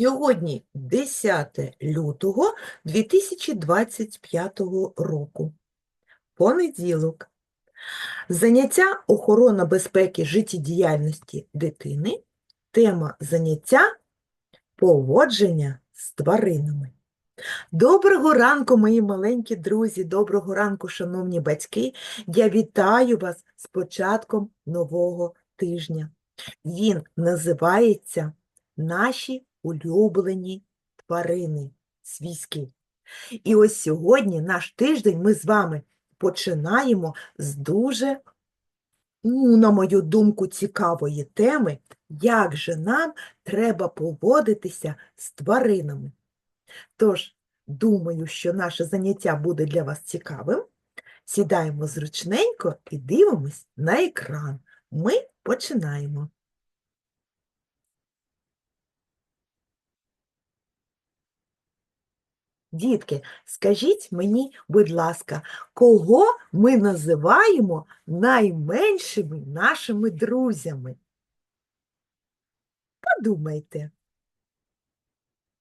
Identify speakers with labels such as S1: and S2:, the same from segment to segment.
S1: Сьогодні 10 лютого 2025 року. Понеділок. Заняття охорона безпеки життєдіяльності дитини. Тема заняття поводження з тваринами. Доброго ранку, мої маленькі друзі, доброго ранку, шановні батьки. Я вітаю вас з початком нового тижня. Він називається Наші улюблені тварини свійські. І ось сьогодні наш тиждень ми з вами починаємо з дуже, ну, на мою думку, цікавої теми, як же нам треба поводитися з тваринами. Тож, думаю, що наше заняття буде для вас цікавим. Сідаємо зручненько і дивимось на екран. Ми починаємо. Дітки, скажіть мені, будь ласка, кого ми називаємо найменшими нашими друзями? Подумайте.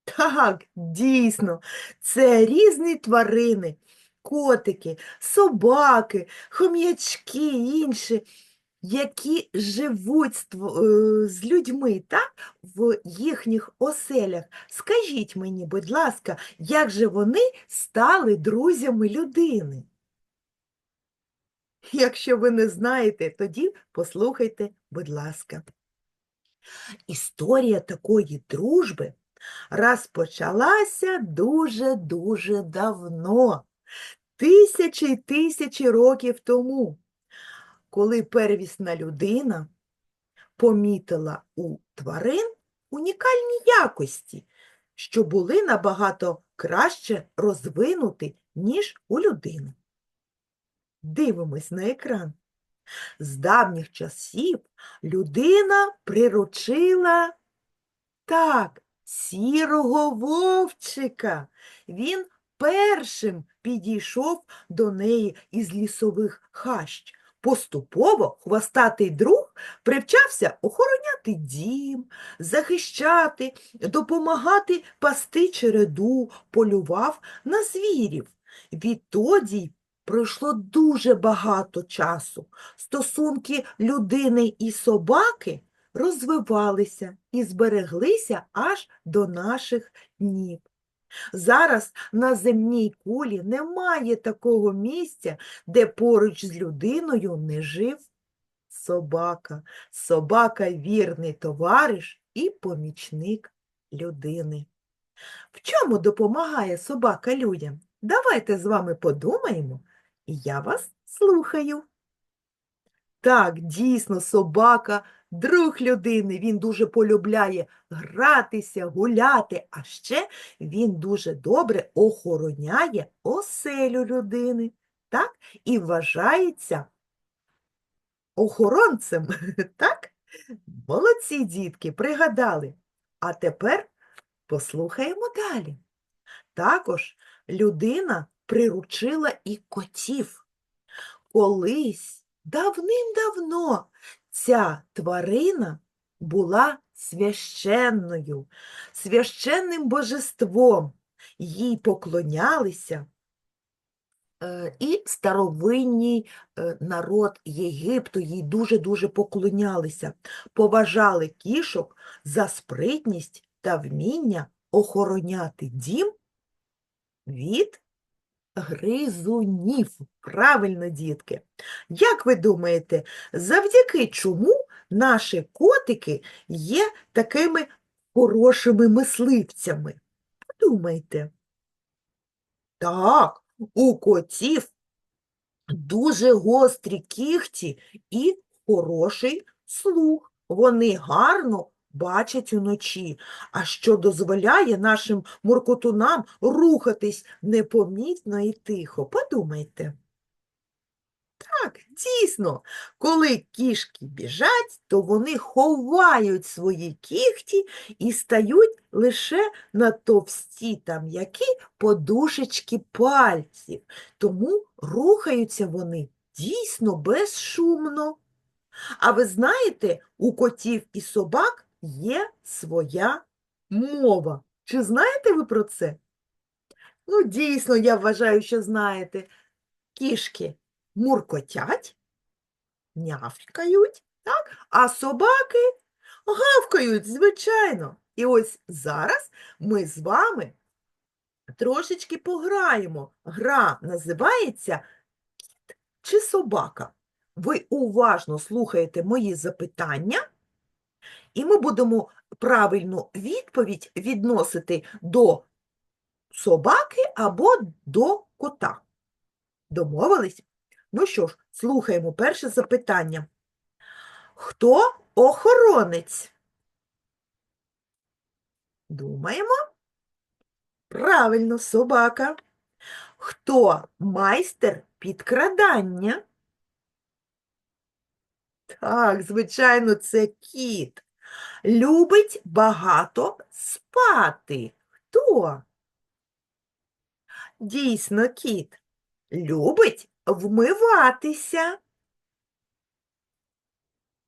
S1: Так, дійсно, це різні тварини, котики, собаки, хом'ячки інші, які живуть з, е, людьми, так, в їхніх оселях. Скажіть мені, будь ласка, як же вони стали друзями людини? Якщо ви не знаєте, тоді послухайте, будь ласка. Історія такої дружби розпочалася дуже-дуже давно, тисячі й тисячі років тому, коли первісна людина помітила у тварин унікальні якості, що були набагато краще розвинуті, ніж у людини. Дивимось на екран. З давніх часів людина приручила так, сірого вовчика. Він першим підійшов до неї із лісових хащ. Поступово хвостатий друг привчався охороняти дім, захищати, допомагати пасти череду, полював на звірів. Відтоді пройшло дуже багато часу. Стосунки людини і собаки розвивалися і збереглися аж до наших днів. Зараз на земній кулі немає такого місця, де поруч з людиною не жив собака. Собака вірний товариш і помічник людини. В чому допомагає собака людям? Давайте з вами подумаємо, і я вас слухаю. Так, дійсно, собака друг людини, він дуже полюбляє гратися, гуляти, а ще він дуже добре охороняє оселю людини, так? І вважається охоронцем, так? Молодці дітки, пригадали. А тепер послухаємо далі. Також людина приручила і котів. Колись давним-давно ця тварина була священною, священним божеством. Їй поклонялися. Е, І старовинний е, народ Єгипту їй дуже-дуже поклонялися, поважали кішок за спритність та вміння охороняти дім від гризунів. Правильно, дітки. Як ви думаєте, завдяки чому наші котики є такими хорошими мисливцями? Подумайте. Так, у котів дуже гострі кігті і хороший слух. Вони гарно бачать уночі, а що дозволяє нашим муркотунам рухатись непомітно і тихо. Подумайте. Так, дійсно, коли кішки біжать, то вони ховають свої кігті і стають лише на товсті та м'які подушечки пальців, тому рухаються вони дійсно безшумно. А ви знаєте, у котів і собак є своя Мова. Чи знаєте ви про це? Ну, дійсно, я вважаю, що знаєте. Кішки муркотять, нявкають, так? а собаки гавкають, звичайно. І ось зараз ми з вами трошечки пограємо. Гра називається Кіт чи собака. Ви уважно слухаєте мої запитання, і ми будемо правильну відповідь відносити до собаки або до кота. Домовились? Ну що ж, слухаємо перше запитання. Хто охоронець? Думаємо. Правильно, собака. Хто майстер підкрадання? Так, звичайно, це кіт. Любить багато спати. Хто? Дійсно, кіт. Любить вмиватися.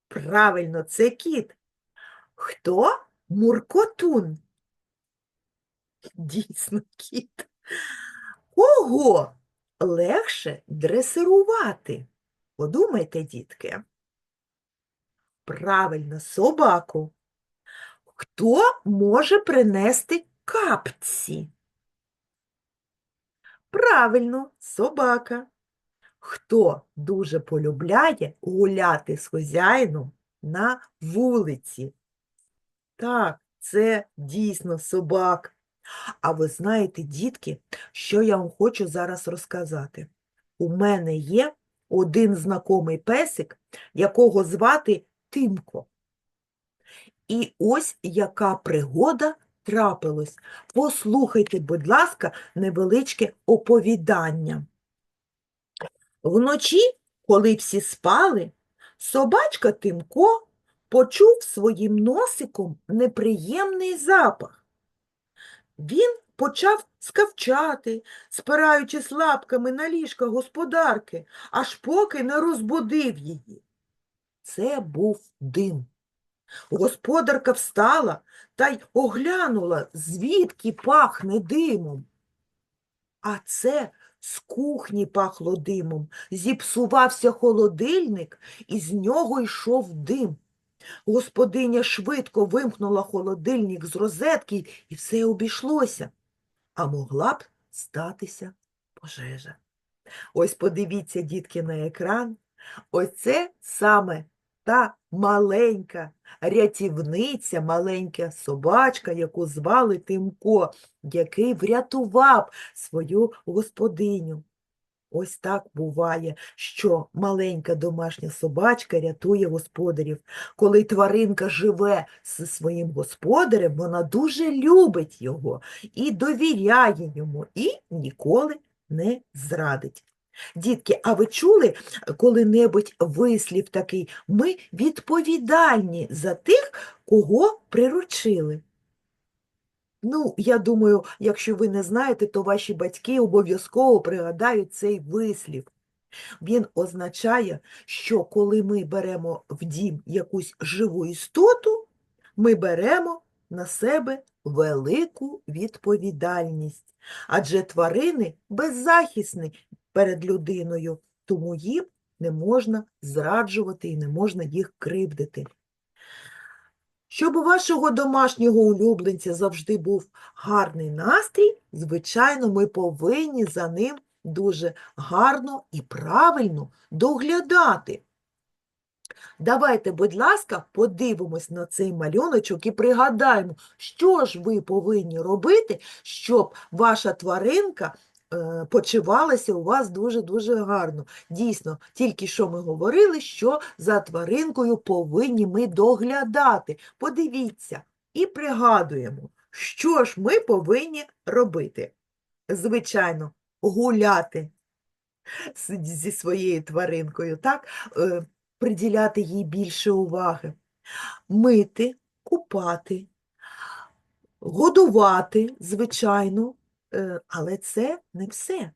S1: Правильно, це кіт. Хто муркотун? Дійсно, кіт. Кого легше дресирувати? Подумайте, дітки. Правильно, собаку. Хто може принести капці? Правильно, собака. Хто дуже полюбляє гуляти з хазяїном на вулиці? Так, це дійсно собак. А ви знаєте, дітки, що я вам хочу зараз розказати? У мене є один знакомий песик, якого звати Тимко. І ось яка пригода трапилась. Послухайте, будь ласка, невеличке оповідання. Вночі, коли всі спали, собачка Тимко почув своїм носиком неприємний запах. Він почав скавчати, спираючись лапками на ліжка господарки, аж поки не розбудив її. Це був дим. Господарка встала та й оглянула, звідки пахне димом. А це з кухні пахло димом, зіпсувався холодильник, і з нього йшов дим. Господиня швидко вимкнула холодильник з розетки, і все обійшлося. А могла б статися пожежа. Ось подивіться, дітки, на екран. Ось це саме та маленька рятівниця, маленька собачка, яку звали Тимко, який врятував свою господиню. Ось так буває, що маленька домашня собачка рятує господарів. Коли тваринка живе зі своїм господарем, вона дуже любить його і довіряє йому, і ніколи не зрадить. Дітки, а ви чули коли-небудь вислів такий? Ми відповідальні за тих, кого приручили. Ну, я думаю, якщо ви не знаєте, то ваші батьки обов'язково пригадають цей вислів. Він означає, що коли ми беремо в дім якусь живу істоту, ми беремо на себе велику відповідальність. Адже тварини беззахисні перед людиною, тому їм не можна зраджувати і не можна їх кривдити. Щоб у вашого домашнього улюбленця завжди був гарний настрій, звичайно, ми повинні за ним дуже гарно і правильно доглядати. Давайте, будь ласка, подивимось на цей малюночок і пригадаємо, що ж ви повинні робити, щоб ваша тваринка почувалася у вас дуже-дуже гарно. Дійсно, тільки що ми говорили, що за тваринкою повинні ми доглядати. Подивіться і пригадуємо, що ж ми повинні робити. Звичайно, гуляти зі своєю тваринкою, так? Е, приділяти їй більше уваги, мити, купати, годувати, звичайно, е, але це не все.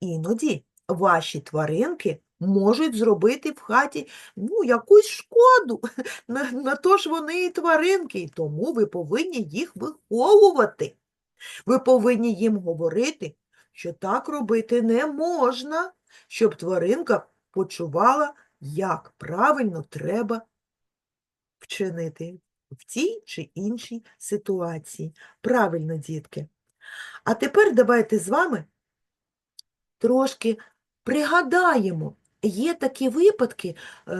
S1: Іноді ваші тваринки можуть зробити в хаті ну, якусь шкоду. На, на то ж вони і тваринки, і тому ви повинні їх виховувати. Ви повинні їм говорити, що так робити не можна, щоб тваринка почувала, як правильно треба вчинити в тій чи іншій ситуації. Правильно, дітки. А тепер давайте з вами трошки пригадаємо. Є такі випадки, е,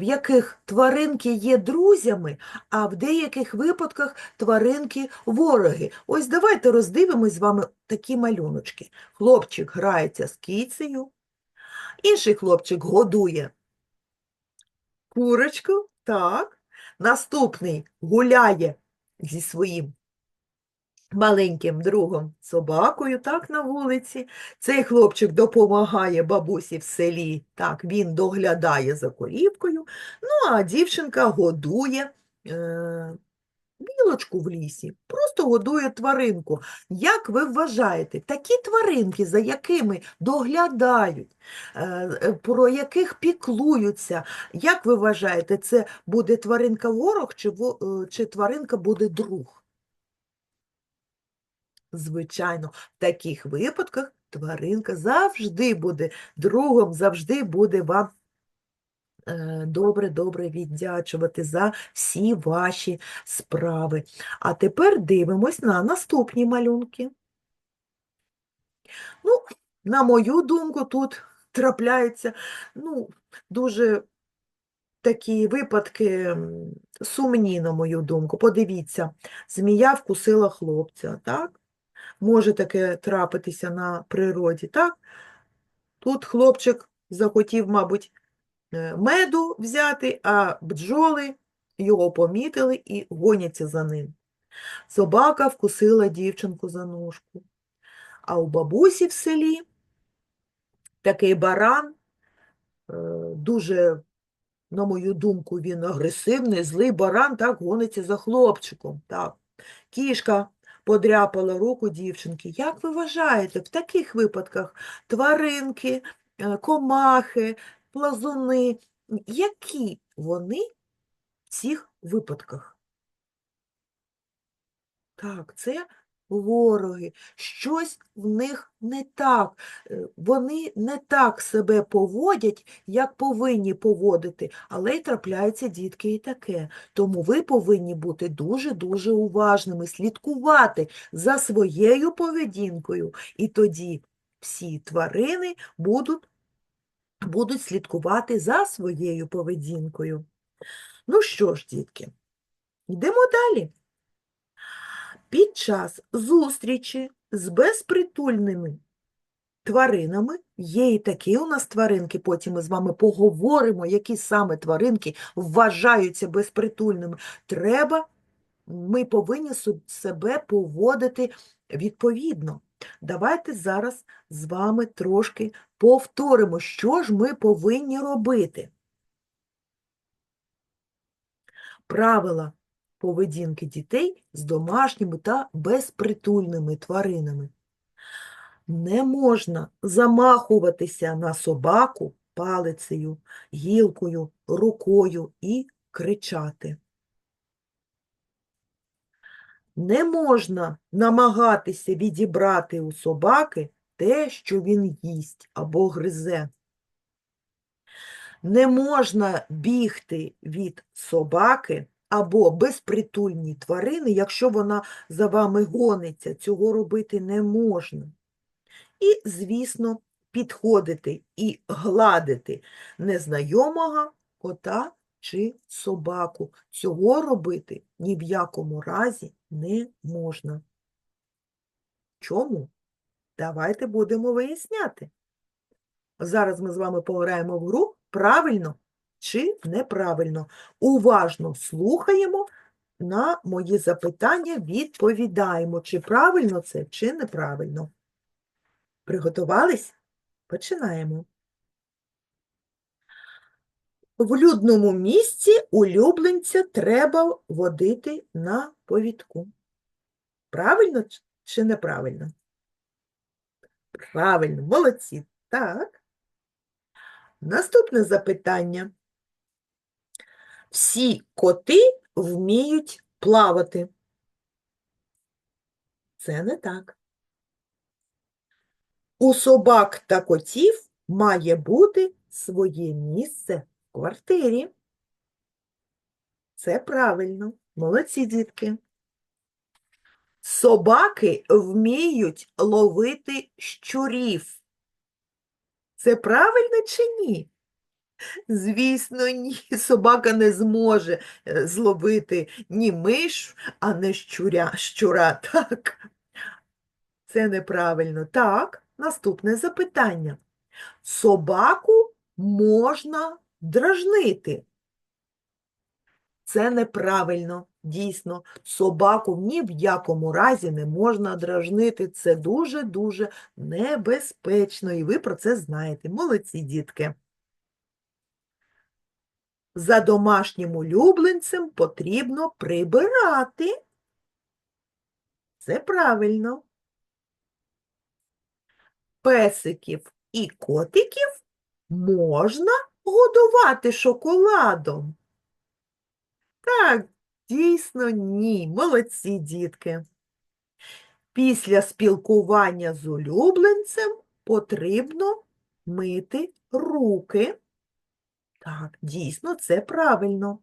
S1: в яких тваринки є друзями, а в деяких випадках тваринки вороги. Ось давайте роздивимось з вами такі малюночки. Хлопчик грається з кицею, інший хлопчик годує курочку, так. Наступний гуляє зі своїм маленьким другом собакою, так, на вулиці. Цей хлопчик допомагає бабусі в селі, так, він доглядає за корівкою, ну, а дівчинка годує е, білочку в лісі, просто годує тваринку. Як ви вважаєте, такі тваринки, за якими доглядають, е, е, про яких піклуються, як ви вважаєте, це буде тваринка ворог чи, е, чи тваринка буде друг? Звичайно, в таких випадках тваринка завжди буде другом, завжди буде вам добре-добре віддячувати за всі ваші справи. А тепер дивимось на наступні малюнки. Ну, на мою думку, тут трапляються ну, дуже такі випадки сумні, на мою думку. Подивіться, змія вкусила хлопця, так? Може таке трапитися на природі, так? Тут хлопчик захотів, мабуть, е, меду взяти, а бджоли його помітили і гоняться за ним. Собака вкусила дівчинку за ножку. А у бабусі в селі такий баран, е, дуже, на мою думку, він агресивний, злий баран, так, гониться за хлопчиком. Так. Кішка подряпала руку дівчинки. Як ви вважаєте, в таких випадках тваринки, е, комахи, плазуни, які вони в цих випадках? Так, це вороги. Щось в них не так. Е, Вони не так себе поводять, як повинні поводити, але й трапляються дітки і таке. Тому ви повинні бути дуже-дуже уважними, слідкувати за своєю поведінкою, і тоді всі тварини будуть, будуть слідкувати за своєю поведінкою. Ну що ж, дітки, йдемо далі. Під час зустрічі з безпритульними тваринами, є і такі у нас тваринки, потім ми з вами поговоримо, які саме тваринки вважаються безпритульними. Треба, ми повинні себе поводити відповідно. Давайте зараз з вами трошки повторимо, що ж ми повинні робити. Правила поведінки дітей з домашніми та безпритульними тваринами. Не можна замахуватися на собаку палицею, гілкою, рукою і кричати. Не можна намагатися відібрати у собаки те, що він їсть або гризе. Не можна бігти від собаки або безпритульні тварини, якщо вона за вами гониться, цього робити не можна. І, звісно, підходити і гладити незнайомого кота чи собаку. Цього робити ні в якому разі не можна. Чому? Давайте будемо виясняти. Зараз ми з вами пограємо в гру правильно чи неправильно. Уважно слухаємо, на мої запитання відповідаємо, чи правильно це, чи неправильно. Приготувались? Починаємо. В людному місці улюбленця треба водити на повідку. Правильно чи неправильно? Правильно, молодці. Так. Наступне запитання. Всі коти вміють плавати. Це не так. У собак та котів має бути своє місце в квартирі. Це правильно. Молодці, дітки. Собаки вміють ловити щурів. Це правильно чи ні? Звісно, ні. Собака не зможе е, зловити ні миш, а не щуря, щура. Так. Це неправильно. Так, наступне запитання. Собаку можна дражнити. Це неправильно. Дійсно, собаку ні в якому разі не можна дражнити. Це дуже-дуже небезпечно, і ви про це знаєте. Молодці, дітки. За домашнім улюбленцем потрібно прибирати. Це правильно. Песиків і котиків можна годувати шоколадом. Так, дійсно, ні. Молодці, дітки. Після спілкування з улюбленцем потрібно мити руки. Так, дійсно, це правильно.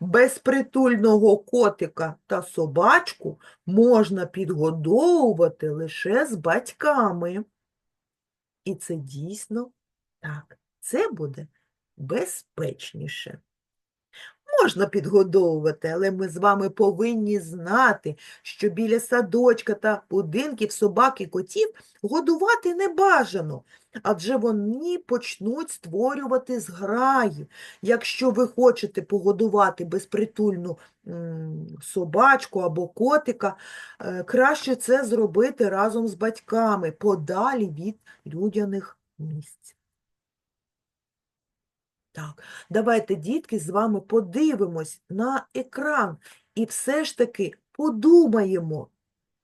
S1: Безпритульного котика та собачку можна підгодовувати лише з батьками. І це дійсно так. Це буде безпечніше. Можна підгодовувати, але ми з вами повинні знати, що біля садочка та будинків собак і котів годувати не бажано, адже вони почнуть створювати зграї. Якщо ви хочете погодувати безпритульну собачку або котика, е, краще це зробити разом з батьками, подалі від людяних місць. Так, давайте, дітки, з вами подивимось на екран і все ж таки подумаємо,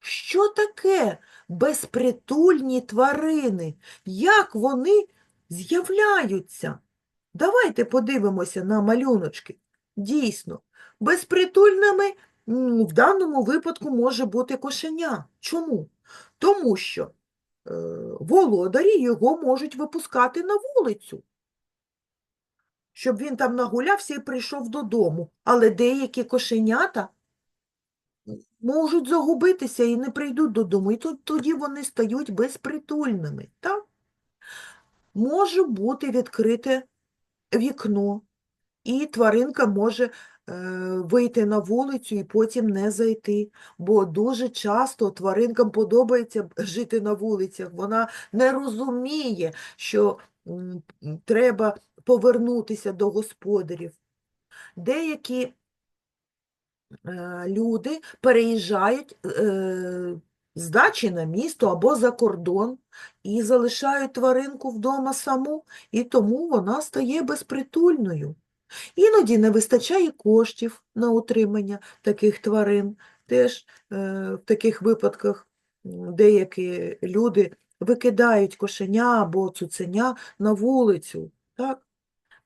S1: що таке безпритульні тварини, як вони з'являються. Давайте подивимося на малюночки. Дійсно, безпритульними в даному випадку може бути кошеня. Чому? Тому що е, володарі його можуть випускати на вулицю щоб він там нагулявся і прийшов додому. Але деякі кошенята можуть загубитися і не прийдуть додому, і тут- тоді вони стають безпритульними. Так? Може бути відкрите вікно, і тваринка може е, вийти на вулицю і потім не зайти. Бо дуже часто тваринкам подобається жити на вулицях. Вона не розуміє, що треба повернутися до господарів. Деякі люди переїжджають е, з дачі на місто або за кордон і залишають тваринку вдома саму, і тому вона стає безпритульною. Іноді не вистачає коштів на утримання таких тварин. Теж е, в таких випадках деякі люди викидають кошеня або цуценя на вулицю. Так?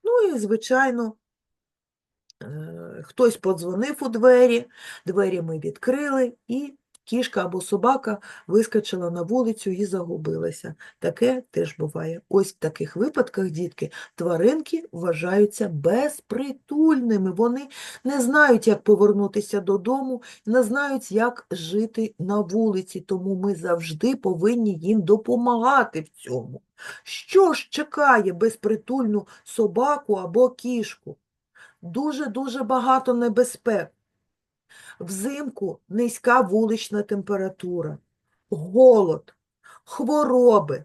S1: Ну і, звичайно, е, хтось подзвонив у двері, двері ми відкрили, і кішка або собака вискочила на вулицю і загубилася. Таке теж буває. Ось в таких випадках, дітки, тваринки вважаються безпритульними. Вони не знають, як повернутися додому, не знають, як жити на вулиці, тому ми завжди повинні їм допомагати в цьому. Що ж чекає безпритульну собаку або кішку? Дуже-дуже багато небезпек. Взимку низька вулична температура, голод, хвороби,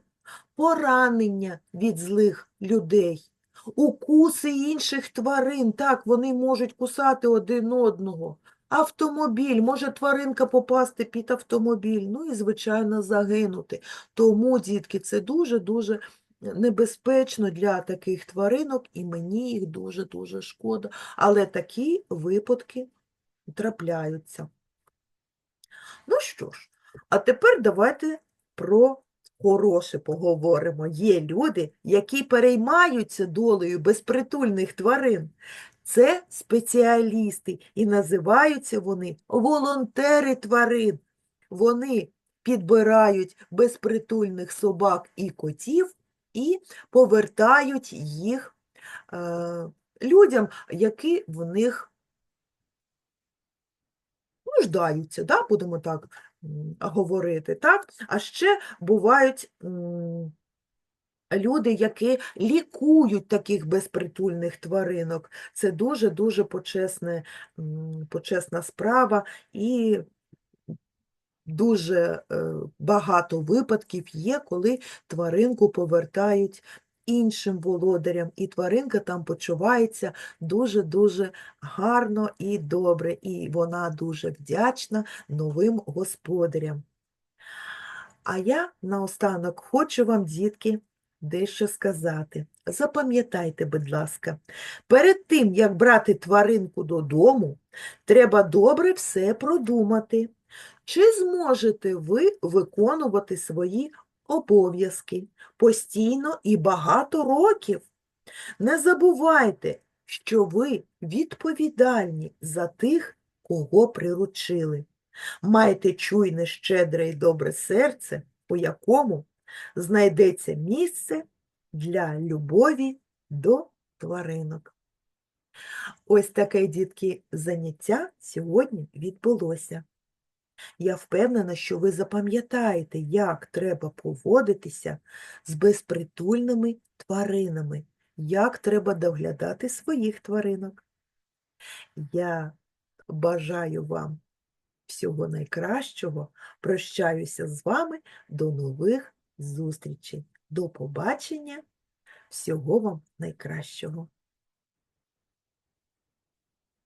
S1: поранення від злих людей, укуси інших тварин. Так, вони можуть кусати один одного. Автомобіль, може тваринка попасти під автомобіль, ну і, звичайно, загинути. Тому, дітки, це дуже-дуже небезпечно для таких тваринок, і мені їх дуже-дуже шкода. Але такі випадки трапляються. Ну що ж, а тепер давайте про хороше поговоримо. Є люди, які переймаються долею безпритульних тварин. Це спеціалісти, і називаються вони волонтери тварин. Вони підбирають безпритульних собак і котів і повертають їх е, людям, які в них нуждаються, да, будемо так говорити. Так? А ще бувають люди, які лікують таких безпритульних тваринок. Це дуже-дуже почесне, почесна справа і дуже е, багато випадків є, коли тваринку повертають іншим володарям, і тваринка там почувається дуже-дуже гарно і добре, і вона дуже вдячна новим господарям. А я наостанок хочу вам, дітки, дещо сказати. Запам'ятайте, будь ласка, перед тим, як брати тваринку додому, треба добре все продумати. Чи зможете ви виконувати свої обов'язки постійно і багато років? Не забувайте, що ви відповідальні за тих, кого приручили. Майте чуйне, щедре і добре серце, у якому знайдеться місце для любові до тваринок. Ось таке, дітки, заняття сьогодні відбулося. Я впевнена, що ви запам'ятаєте, як треба поводитися з безпритульними тваринами, як треба доглядати своїх тваринок. Я бажаю вам всього найкращого. Прощаюся з вами до нових зустрічей. До побачення. Всього вам найкращого.